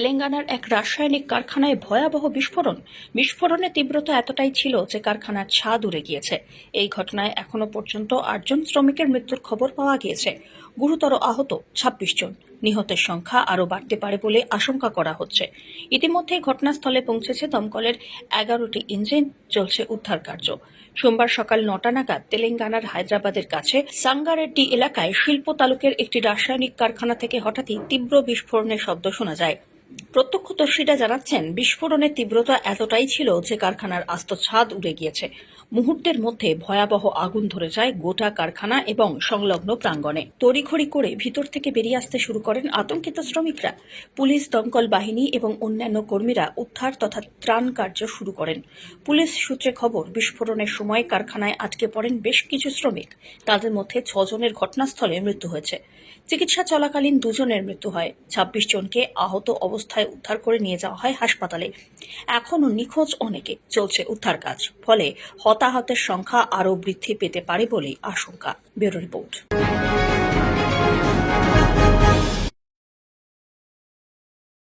তেলেঙ্গানার এক রাসায়নিক কারখানায় ভয়াবহ বিস্ফোরণ। বিস্ফোরণের তীব্রতা এতটাই ছিল যে কারখানার ছাদ উড়ে গিয়েছে। এই ঘটনায় এখনও পর্যন্ত আটজন শ্রমিকের মৃত্যুর খবর পাওয়া গিয়েছে। গুরুতর আহত ছাব্বিশ জন। নিহতের সংখ্যা আরও বাড়তে পারে বলে আশঙ্কা করা হচ্ছে। ইতিমধ্যে ঘটনাস্থলে পৌঁছেছে দমকলের এগারোটি ইঞ্জিন। চলছে উদ্ধার কার্য। সোমবার সকাল নটা নাগাদ তেলেঙ্গানার হায়দ্রাবাদের কাছে সাঙ্গারেড্ডি এলাকায় শিল্প তালুকের একটি রাসায়নিক কারখানা থেকে হঠাৎই তীব্র বিস্ফোরণের শব্দ শোনা যায়। প্রত্যক্ষদর্শীরা জানাচ্ছেন বিস্ফোরণের তীব্রতা এতটাই ছিল যে কারখানার আস্ত ছাদ উড়ে গিয়েছে। মুহূর্তের মধ্যে ভয়াবহ আগুন ধরে যায় গোটা কারখানা এবং সংলগ্ন প্রাঙ্গণে। তড়িঘড়ি করে ভিতর থেকে বেরিয়ে আসতে শুরু করেন আতঙ্কিত শ্রমিকরা। পুলিশ দমকল বাহিনী এবং অন্যান্য কর্মীরা উদ্ধার তথা ত্রাণ কার্য শুরু করেন। পুলিশ সূত্রে খবর, বিস্ফোরণের সময় কারখানায় আটকে পড়েন বেশ কিছু শ্রমিক। তাদের মধ্যে ছজনের ঘটনাস্থলে মৃত্যু হয়েছে। চিকিৎসা চলাকালীন দুজনের মৃত্যু হয়। ছাব্বিশ জনকে আহত অবস্থায় উদ্ধার করে নিয়ে যাওয়া হয় হাসপাতালে। এখনও নিখোঁজ অনেকে। চলছে উদ্ধার কাজ। ফলে হতাহতের সংখ্যা আরও বৃদ্ধি পেতে পারে বলে আশঙ্কা। Bureau report.